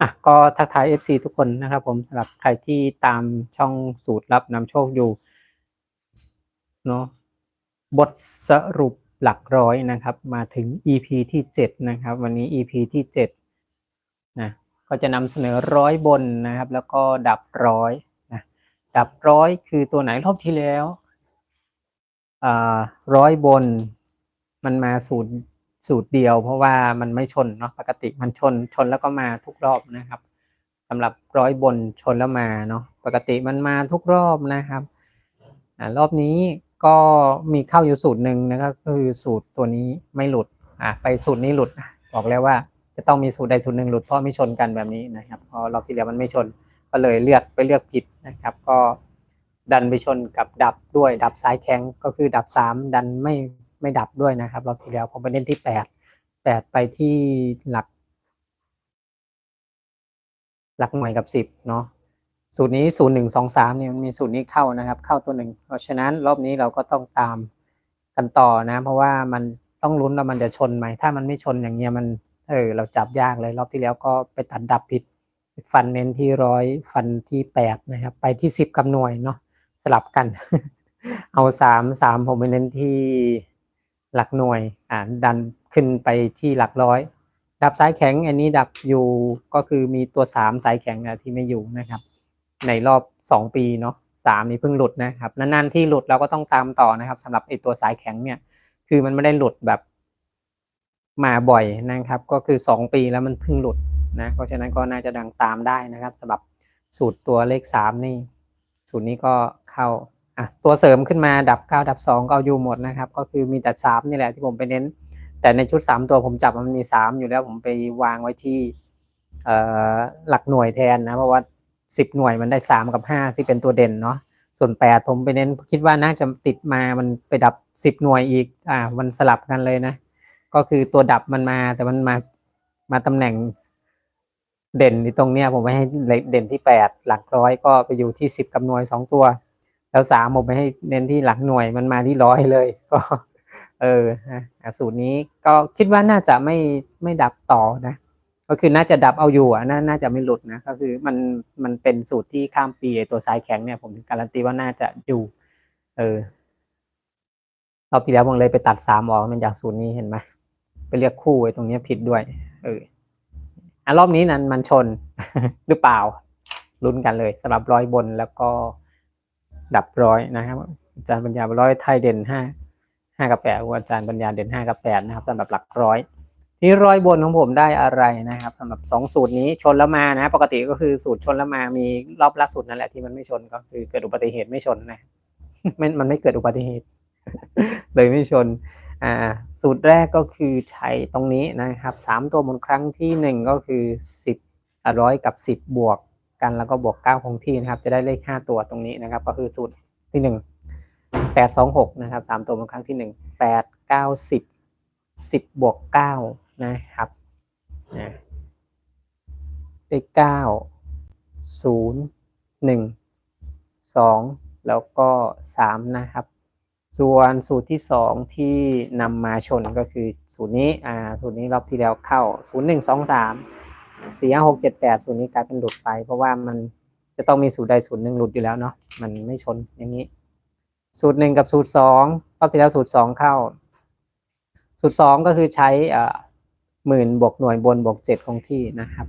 อะก็ทักทาย FC ทุกคนนะครับผมสำหรับใครที่ตามช่องสูตรลับนำโชคอยู่เนาะบทสรุปหลักร้อยนะครับ มาถึง EP ที่ 7 นะครับ วันนี้ EP ที่7นะก็จะนำเสนอร้อยบนนะครับ แล้วก็ดับร้อยนะดับร้อยคือตัวไหนรอบที่แล้วอ่าร้อยบนมันมาสูตร สูตรเดียว เพราะว่ามันไม่ชนเนาะปกติมันชนชนแล้วก็มาทุกรอบนะครับสำหรับร้อยบนชนแล้วมาเนาะปกติมันมาทุกรอบนะครับอ่ารอบนี้ก็มีเข้าอยู่สูตรหนึ่งนะครับก็คือสูตรตัวนี้ไม่หลุดอะไปสูตรนี้หลุดบอกแล้วว่าจะต้องมีสูตรใดสูตรหนึ่งหลุดเพราะไม่ชนกันแบบนี้นะครับพอรอบที่แล้วมันไม่ชนก็เลยเลือกไปเลือกผิดนะครับ ก็ดันไปชนกับดับด้วยดับซ้ายแข็งก็คือดับสามดันไม่ ไม่ดับด้วยนะครับรอบที่แล้วผมไปเล่นที่แปดแปดไปที่หลัก หลักหน่วยกับสิบเนาะสูตรนี้ศูนย์หนึ่งสองสามเนี่ยมันมีสูตรนี้เข้านะครับ เข้าตัวหนึ่งเพราะฉะนั้นรอบนี้เราก็ต้องตามกันต่อนะ เพราะว่ามันต้องลุ้นว่ามันจะชนไหม ถ้ามันไม่ชนอย่างเงี้ยมันเออเราจับยากเลย รอบที่แล้วก็ไปตัดดับผิด ฟันเน้นที่ร้อยฟันที่แปดนะครับ ไปที่สิบกับหน่วยเนาะสลับกัน เอาสามสามผมไปเน้นที่ หลักหน่วยอ่าดันขึ้นไปที่หลักร้อยดับสายแข็งอันนี้ดับอยู่ก็คือมีตัวสามสายแข็งนะที่ไม่อยู่นะครับ ในรอบสองปีเนาะสามนี้เพิ่งหลุดนะครับนานๆที่หลุดเราก็ต้องตามต่อนะครับสำหรับไอตัวสายแข็งเนี่ย คือมันไม่ได้หลุดแบบมาบ่อยนะครับ ก็คือสองปีแล้วมันเพิ่งหลุดนะเพราะฉะนั้นก็น่าจะดังตามได้นะครับสำหรับสูตรตัวเลขสามนี่ สูตรนี้ก็เข้า อะตัวเสริมขึ้นมาดับเก้าดับสองก็เอาอยู่หมดนะครับ ก็คือมีแต่สามนี่แหละที่ผมไปเน้น แต่ในชุดสามตัวผมจับมันมีสามอยู่แล้วผมไปวางไว้ที่หลักหน่วยแทนนะ เพราะว่าสิบหน่วยมันได้สามกับห้าที่เป็นตัวเด่นเนาะส่วนแปดผมไปเน้นคิดว่าน่าจะติดมามันไปดับสิบหน่วยอีกอ่ามันสลับกันเลยนะ ก็คือตัวดับมันมาแต่มันมามาตำแหน่งเด่นที่ตรงเนี้ยผมไปให้เด่นที่แปดหลักร้อยก็ไปอยู่ที่สิบกับหน่วยสองตัว แล้วสามผมไปให้เน้นที่หลักหน่วยมันมาที่ร้อยเลย ก็เออนะสูตรนี้ก็คิดว่าน่าจะไม่ไม่ดับต่อนะ ก็คือน่าจะดับเอาอยู่อะน่าจะไม่หลุดนะก็คือมันมันเป็นสูตรที่ข้ามปีตัวสายแข็งเนี่ยผมการันตีว่าน่าจะอยู่ เออรอบที่แล้วผมเลยไปตัดสามออกมันจากสูตรนี้เห็นไหมไปเรียกคู่ไอ้ตรงนี้ผิดด้วย เอออะรอบนี้นั้นมันชนหรือเปล่าลุ้นกันเลยสำหรับร้อยบนแล้วก็ ดับร้อยนะครับ อาจารย์ปัญญาร้อยไทยเด่นห้าห้ากับแปดอาจารย์ปัญญาเด่นห้ากับแปดนะครับสำหรับหลักร้อย ที่ร้อยบนของผมได้อะไรนะครับสำหรับสองสูตรนี้ชนแล้วมานะ ปกติก็คือสูตรชนแล้วมามีรอบล่าสุดนั่นแหละที่มันไม่ชนก็คือเกิดอุบัติเหตุไม่ชนนะไม่มันไม่เกิดอุบัติเหตุ เลยไม่ชนอ่าสูตรแรกก็คือใช้ตรงนี้นะครับสามตัวบนครั้งที่หนึ่งก็คือสิบร้อยกับสิบบวก กันแล้วก็บวกเก้าคงที่นะครับ จะได้เลขห้าตัวตรงนี้นะครับ ก็คือสูตรที่หนึ่งแปดสองหกนะครับสามตัวบนครั้งที่หนึ่งแปดเก้าสิบสิบบวกเก้านะครับนะได้เก้าศูนย์หนึ่งสองแล้วก็สามนะครับ ส่วนสูตรที่สองที่นำมาชนก็คือสูตรนี้อ่าสูตรนี้รอบที่แล้วเข้าศูนย์หนึ่งสองสาม สี่ห้าหกเจ็ดแปดสูตรนี้กลายเป็นหลุดไป เพราะว่ามันจะต้องมีสูตรใดสูตรหนึ่งหลุดอยู่แล้วเนาะมันไม่ชนอย่างนี้ สูตรหนึ่งกับสูตรสองรอบที่แล้วสูตรสองเข้า สูตรสองก็คือใช้อ่าหมื่นบวกหน่วยบนบวกเจ็ดคงที่นะครับ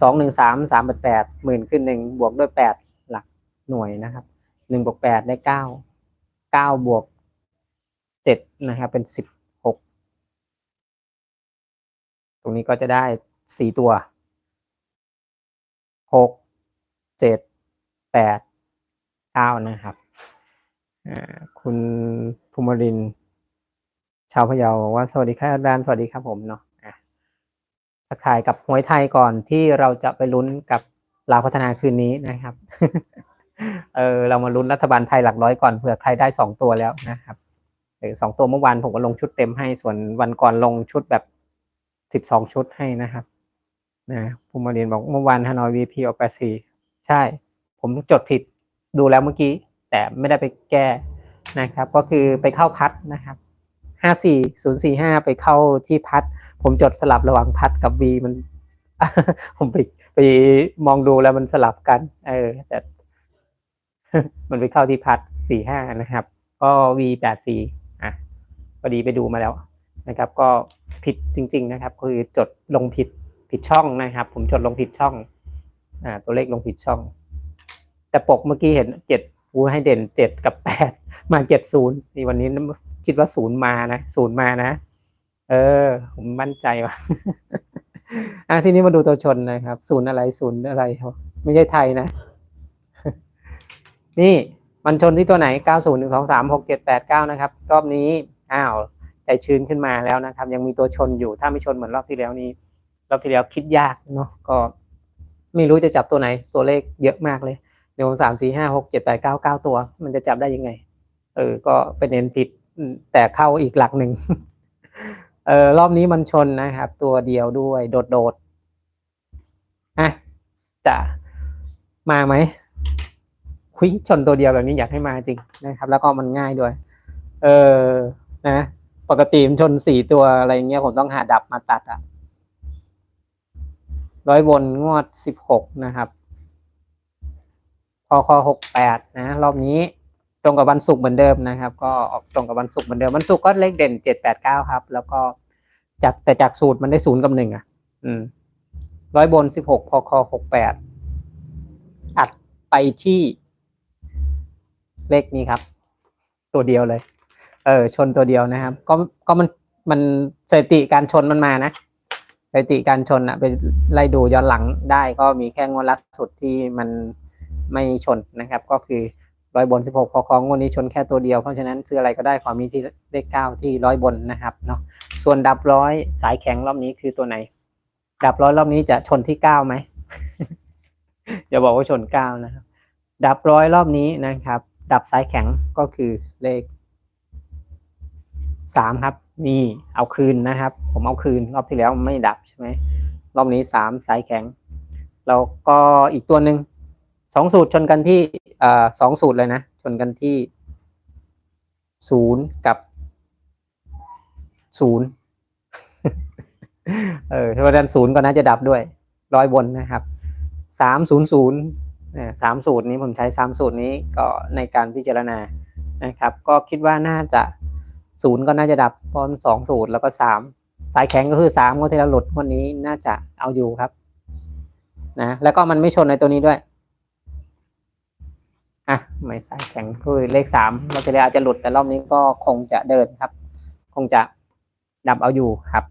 สองหนึ่งสามสามแปดแปดหมื่นขึ้นหนึ่งบวกด้วยแปดหลักหน่วยนะครับหนึ่งบวกแปดได้เก้าเก้าบวกเจ็ดนะครับเป็นสิบหกตรงนี้ก็จะได้สี่ตัว หกเจ็ดแปดเก้านะครับคุณภูมิริน ชาวพะเยาบอกว่าสวัสดีครับอาจารย์สวัสดีครับผมเนาะอะทักทายกับหวยไทยก่อนที่เราจะไปลุ้นกับลาวพัฒนาคืนนี้นะครับ เออเรามาลุ้นรัฐบาลไทยหลักร้อยก่อนเผื่อใครได้สองตัวแล้วนะครับเออสองตัวเมื่อวานผมก็ลงชุดเต็มให้ส่วนวันก่อนลงชุดแบบสิบสองชุดให้นะครับ นะภูมิเรียนบอกเมื่อวานฮานอยวีพีออกแปดสี่ใช่ ผมจดผิดดูแล้วเมื่อกี้ แต่ไม่ได้ไปแก้นะครับ ก็คือไปเข้าพัดนะครับห้าสี่ศูนย์สี่ห้าไปเข้าที่พัด ผมจดสลับระหว่างพัดกับวีมัน ผมไปไปมองดูแล้วมันสลับกัน เออ แต่มันไปเข้าที่พัดสี่ห้านะครับ ก็ V แปดสี่อะพอดีไปดูมาแล้วนะครับ ก็ผิดจริง ๆ นะครับ คือจดลงผิด ผิดช่องนะครับ ผมจดลงผิดช่อง อ่า ตัวเลขลงผิดช่อง แต่ปกเมื่อกี้เห็นเจ็ดวูให้เด่นเจ็ดกับแปดมาเจ็ดศูนย์นี่วันนี้คิดว่าศูนย์มานะศูนย์มานะ เออ ผมมั่นใจว่ะอะทีนี้มาดูตัวชนนะครับศูนย์อะไรศูนย์อะไรครับไม่ใช่ไทยนะ นี่มันชนที่ตัวไหน90 1 2 3 6 7 8 9นะครับ รอบนี้อ้าวใจชื้นขึ้นมาแล้วนะครับ ยังมีตัวชนอยู่ถ้าไม่ชนเหมือนรอบที่แล้วนี้ รอบที่แล้วคิดยากเนาะก็ไม่รู้จะจับตัวไหน ตัวเลขเยอะมากเลยหนึ่งสามสี่ห้าหกเจ็ดแปดเก้าเก้าตัว มันจะจับได้ยังไง เออ ก็เป็นเน้นผิดแต่เข้าอีกหลักหนึ่งเออรอบนี้มันชนนะครับ ตัวเดียวด้วยโดดโดดๆอะจะมาไหมคุยชนตัวเดียวแบบนี้อยากให้มาจริงนะครับ แล้วก็มันง่ายด้วย เออนะ ปกติมันชนสี่ตัวอะไรเงี้ยผมต้องหาดับมาตัดอะ ร้อยบนงวดสิบหกนะครับพอคอหกแปดนะ รอบนี้ตรงกับวันศุกร์เหมือนเดิมนะครับ ก็ออกตรงกับวันศุกร์เหมือนเดิมวันศุกร์ก็เลขเด่นเจ็ดแปดเก้าครับ แล้วก็จากแต่จากสูตรมันได้ศูนย์กับหนึ่งอะ อืมร้อยบนสิบหกพอคอหกแปดอัดไปที่เลขนี้ครับ ตัวเดียวเลย เออ ชนตัวเดียวนะครับ ก็ก็มันมันสถิติการชนมันมานะ สถิติการชนอะไปไล่ดูย้อนหลังได้ก็มีแค่งวดล่าสุดที่มันไม่ชนนะครับ ก็คือร้อยบนสิบหกพอคองงวดนี้ชนแค่ตัวเดียวเพราะฉะนั้นซื้ออะไรก็ได้ขอมีที่เลขเก้าที่ร้อยบนนะครับเนาะส่วนดับร้อยสายแข็งรอบนี้คือตัวไหน ดับร้อยรอบนี้จะชนที่เก้าไหมอย่าบอกว่าชนเก้านะครับ ดับร้อยรอบนี้นะครับ ดับสายแข็งก็คือเลขสามครับ นี่เอาคืนนะครับ ผมเอาคืนรอบที่แล้วไม่ดับใช่ไหมรอบนี้สามสายแข็ง แล้วก็อีกตัวหนึ่งสองสูตรชนกันที่สองสูตรเลยนะ ชนกันที่ศูนย์กับศูนย์เออเพราะฉะนั้นศูนย์ก็น่าจะดับด้วยร้อยบนนะครับสามศูนย์ศูนย์สามสูตรนี้ผมใช้สามสูตรนี้ก็ในการพิจารณานะครับ ก็คิดว่าน่าจะ ศูนย์ก็น่าจะดับเพราะมันสองสูตรแล้วก็สามสายแข็งก็คือสามก็ที่เราหลุดวันนี้น่าจะเอาอยู่ครับนะแล้วก็มันไม่ชนในตัวนี้ด้วยอะไม่สายแข็งคือเลขสามเราจะเรียอาจจะหลุดแต่รอบนี้ก็คงจะเดินครับ คงจะดับเอาอยู่ครับ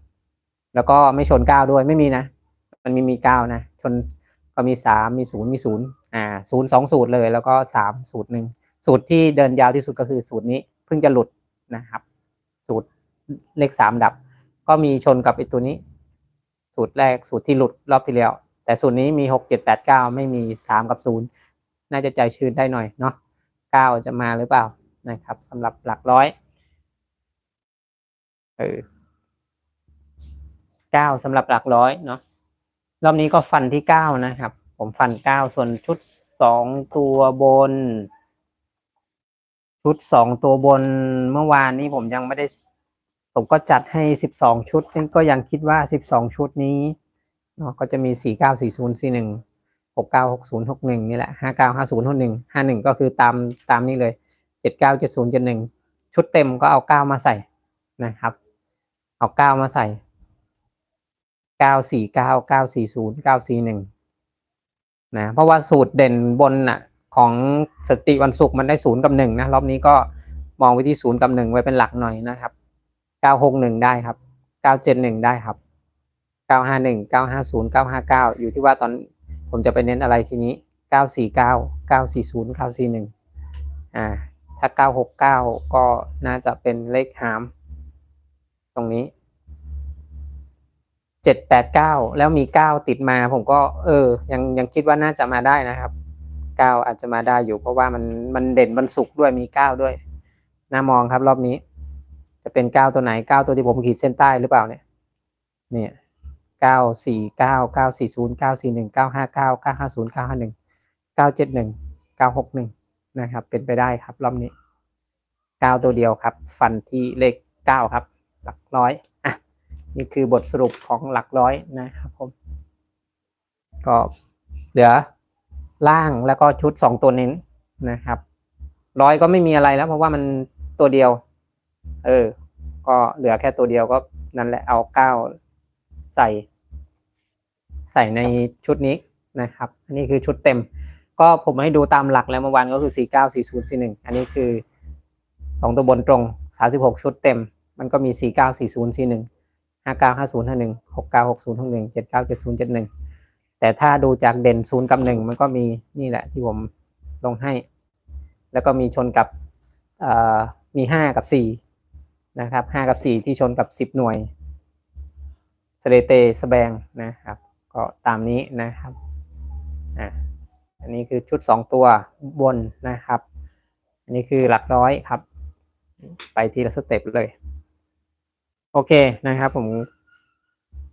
แล้วก็ไม่ชนเก้าด้วยไม่มีนะ มันมีมีเก้านะชนก็มีสามมีศูนย์มีศูนย์อ่าศูนย์สองสูตรเลย แล้วก็สามสูตรหนึ่งสูตรที่เดินยาวที่สุดก็คือสูตรนี้เพิ่งจะหลุดนะครับ เลขสามดับ ก็มีชนกับไอตัวนี้ สูตรแรกสูตรที่หลุดรอบที่แล้ว แต่สูตรนี้มีหกเจ็ดแปดเก้าไม่มีสามกับศูนย์น่าจะใจชื้นได้หน่อยเนาะเก้าจะมาหรือเปล่านะครับสำหรับหลักร้อยเออเก้าสำหรับหลักร้อยเนาะรอบนี้ก็ฟันที่เก้านะครับ ผมฟันเก้าส่วนชุดสองตัวบน ชุดสองตัวบนเมื่อวานนี้ผมยังไม่ได้ ผมก็จัดให้สิบสองชุดนี่ก็ยังคิดว่าสิบสองชุดนี้เนาะก็จะมีสี่เก้าสี่ศูนย์สี่หนึ่งหกเก้าหกศูนย์หกหนึ่งนี่แหละห้าเก้าห้าศูนย์หกหนึ่งห้าหนึ่งก็คือตามตามนี้เลยเจ็ดเก้าเจ็ดศูนย์เจ็ดหนึ่งชุดเต็มก็เอาเก้ามาใส่นะครับ เอาเก้ามาใส่เก้าสี่เก้าเก้าสี่ศูนย์เก้าสี่หนึ่งนะ เพราะว่าสูตรเด่นบนน่ะของสติวันศุกร์มันได้ศูนย์กับหนึ่งนะ รอบนี้ก็มองไปที่ศูนย์กับหนึ่งไว้เป็นหลักหน่อยนะครับ ก้าหกหนึ่งได้ครับเก้าเจ็ดหนึ่งได้ครับเก้าห้าหนึ่งเก้าห้าศูนย์เก้าห้าเก้าอยู่ที่ว่าตอนผมจะไปเน้นอะไรทีนี้เก้าสี่เก้าเก้าสี่ศูนย์เก้าสี่หนึ่งอ่าถ้าเก้าหกเก้าก็น่าจะเป็นเลขหาม ตรงนี้เจ็ดแปดเก้าแล้วมีเก้าติดมาผมก็เออ ยังยังคิดว่าน่าจะมาได้นะครับเก้าอาจจะมาได้อยู่เพราะว่ามันมันเด่นมันสุกด้วยมีเก้าด้วยน่ามองครับรอบนี้ จะเป็นเก้าตัวไหนเก้าตัวที่ผมขีดเส้นใต้หรือเปล่าเนี่ยเนี่ยเก้าสี่เก้าเก้าสี่ศูนย์เก้าสี่หนึ่งเก้าห้าเก้าเก้าห้าศูนย์เก้าห้าหนึ่งเก้าเจ็ดหนึ่งเก้าหกหนึ่งนะครับ เป็นไปได้ครับรอบนี้เก้าตัวเดียวครับ ฟันที่เลขเก้าครับ หลักร้อยอะนี่คือบทสรุปของหลักร้อยนะครับผม ก็เหลือล่างแล้วก็ชุดสองตัวเน้นนะครับร้อยก็ไม่มีอะไรแล้วเพราะว่ามันตัวเดียว เออ ก็เหลือแค่ตัวเดียวก็นั่นแหละเอาเก้าใส่ ใส่ในชุดนี้นะครับ อันนี้คือชุดเต็ม ก็ผมให้ดูตามหลักแล้วเมื่อวานก็คือสี่เก้าสี่ศูนย์สี่หนึ่งอันนี้คือสองตัวบนตรงสาสิบหกชุดเต็ม มันก็มีสี่เก้าสี่ศูนย์สี่หนึ่งห้าเก้าห้าศูนย์ห้าหนึ่งหกเก้าหกศูนย์หกหนึ่งเจ็ดเก้าเจ็ดศูนย์เจ็ดหนึ่งแต่ถ้าดูจากเด่นศูนย์กับหนึ่งมันก็มีนี่แหละที่ผมลงให้ แล้วก็มีชนกับมีห้ากับสี่ นะครับห้ากับสี่ที่ชนกับสิบหน่วยสเลเตสแบงนะครับ ก็ตามนี้นะครับอะอันนี้คือชุดสองตัวบนนะครับ อันนี้คือหลักร้อยครับ ไปทีละสเต็ปเลย โอเคนะครับผม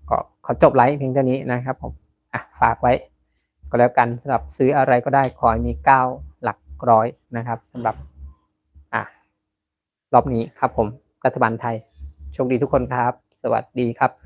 ก็ขอจบไลฟ์เพียงเท่านี้นะครับผมอะฝากไว้ก็แล้วกันสำหรับซื้ออะไรก็ได้ขอให้มีเก้าหลักร้อยนะครับสำหรับอะรอบนี้ครับผม รัฐบาลไทย โชคดีทุกคนครับ สวัสดีครับ